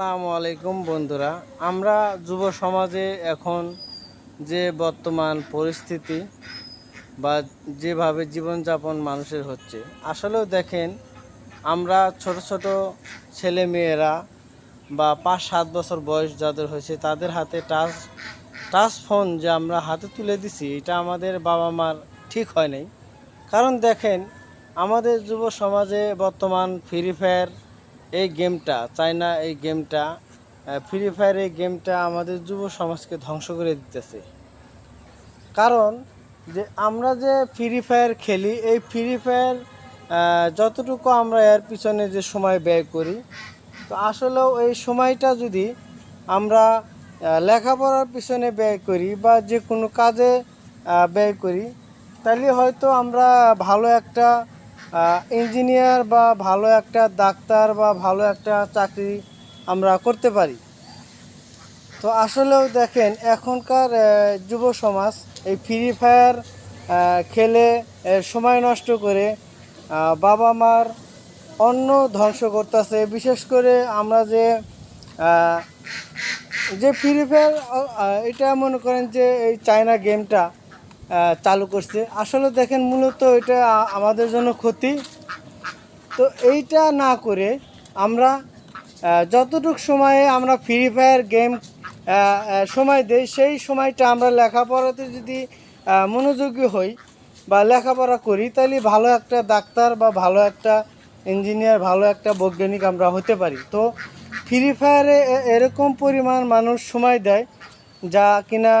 আসসালামু আলাইকুম বন্ধুরা। আমরা যুব সমাজে এখন যে বর্তমান পরিস্থিতি বা যেভাবে জীবনযাপন মানুষের হচ্ছে, আসলেও দেখেন আমরা ছোট ছোট ছেলে মেয়েরা বা পাঁচ সাত বছর বয়স যাদের হয়েছে, তাদের হাতে টাচ টাচ ফোন যে আমরা হাতে তুলে দিছি, এটা আমাদের বাবা মার ঠিক হয় নাই। কারণ দেখেন, আমাদের যুব সমাজে বর্তমান ফ্রি ফায়ার এই গেমটা, চায়না এই গেমটা ফ্রি ফায়ার এই গেমটা আমাদের যুব সমাজকে ধ্বংস করে দিতেছে। কারণ যে আমরা যে ফ্রি ফায়ার খেলি, এই ফ্রি ফায়ার যতটুকু আমরা এর পিছনে যে সময় ব্যয় করি, তো আসলেও এই সময়টা যদি আমরা লেখাপড়ার পিছনে ব্যয় করি বা যে কোনো কাজে ব্যয় করি, তাহলে হয়তো আমরা ভালো একটা ইঞ্জিনিয়ার বা ভালো একটা ডাক্তার বা ভালো একটা চাকরি আমরা করতে পারি। তো আসলেও দেখেন, এখনকার যুব সমাজ এই ফ্রি ফায়ার খেলে সময় নষ্ট করে বাবা মার অন্য ধ্বংস করতেছে। বিশেষ করে আমরা যে যে ফ্রি ফায়ার এটা মনে করেন যে এই চায়না গেমটা চালু করছে। আসলে দেখেন মূলত এটা আমাদের জন্য ক্ষতি। তো এইটা না করে আমরা যতটুক সময়ে আমরা ফ্রি ফায়ার গেম সময় দেই, সেই সময়টা আমরা লেখাপড়াতে যদি মনোযোগী হই বা লেখাপড়া করি তাহলে ভালো একটা ডাক্তার বা ভালো একটা ইঞ্জিনিয়ার ভালো একটা বৈজ্ঞানিক আমরা হতে পারি। তো ফ্রি ফায়ারে এরকম পরিমাণ মানুষ সময় দেয়, যা কিনা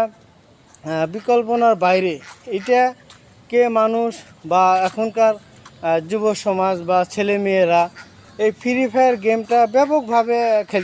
বিকল্পনার বাইরে। এটাকে মানুষ বা এখনকার যুব সমাজ বা ছেলে মেয়েরা এই ফ্রি ফায়ার গেমটা ব্যাপকভাবে খেল